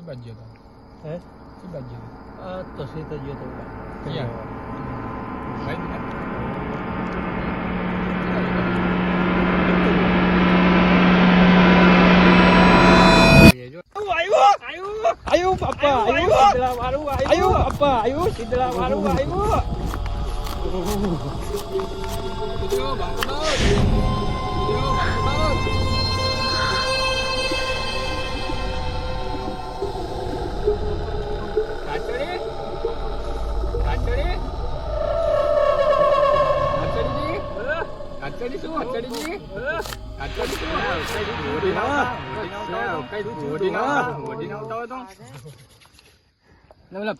શી બાજુ ગયો તો હે શી બાજુ ગયો આ તો સીધો ગયો તો ક્યાં?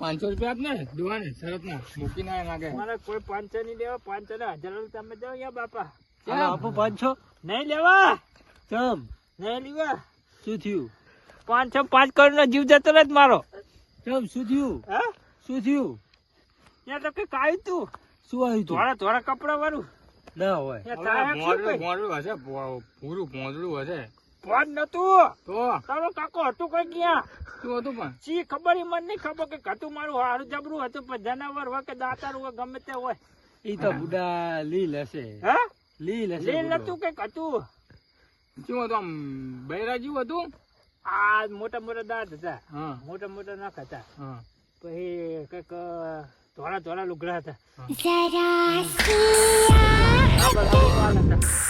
પાંચસો રૂપિયા આપ ને દુવાને શરત ના મૂકી ના નાખે મારે કોઈ પાંચસો નહીં લેવા પાંચસો ને હજાર તમે જાઓ યા બાપા. આપો પાંચસો. નહીં લેવા. ચમ. નહીં લેવા. શું થયું? પાંચસો પાંચ કરોડ નો જીવ જતો રહે મારો. ચમ શું થયું? હા? શું થયું? ત્યાં તો કઈ કાયું તું. શું આવ્યું તું? ધોળા ધોળા કપડા વાળું ના હોય. મોડલું મોડલું હશે ભો- ભૂરું હશે. ફોન નતું. તો? તારો કાકો હતું કઈ ક્યાં? શું હતું પણ? સી ખબર ઈ મને નહીં ખબર કે હતું મારું હારું જબરું હતું પણ જનાવર હોય કે દાતાર હોય ગમે તે હોય. ઈ તો બુડા લીલ હશે. હા? લીલ હશે લીલ નતું કંઈક હતું શું હતું આમ બૈરા જેવું હતું? આ મોટા મોટા દાંત હતા. હા. મોટા મોટા નાખ હતા. પછી કંઈક ધોળા ધોળા લુગડા હતા. જરા આગળ આગળ વાળ હતા હા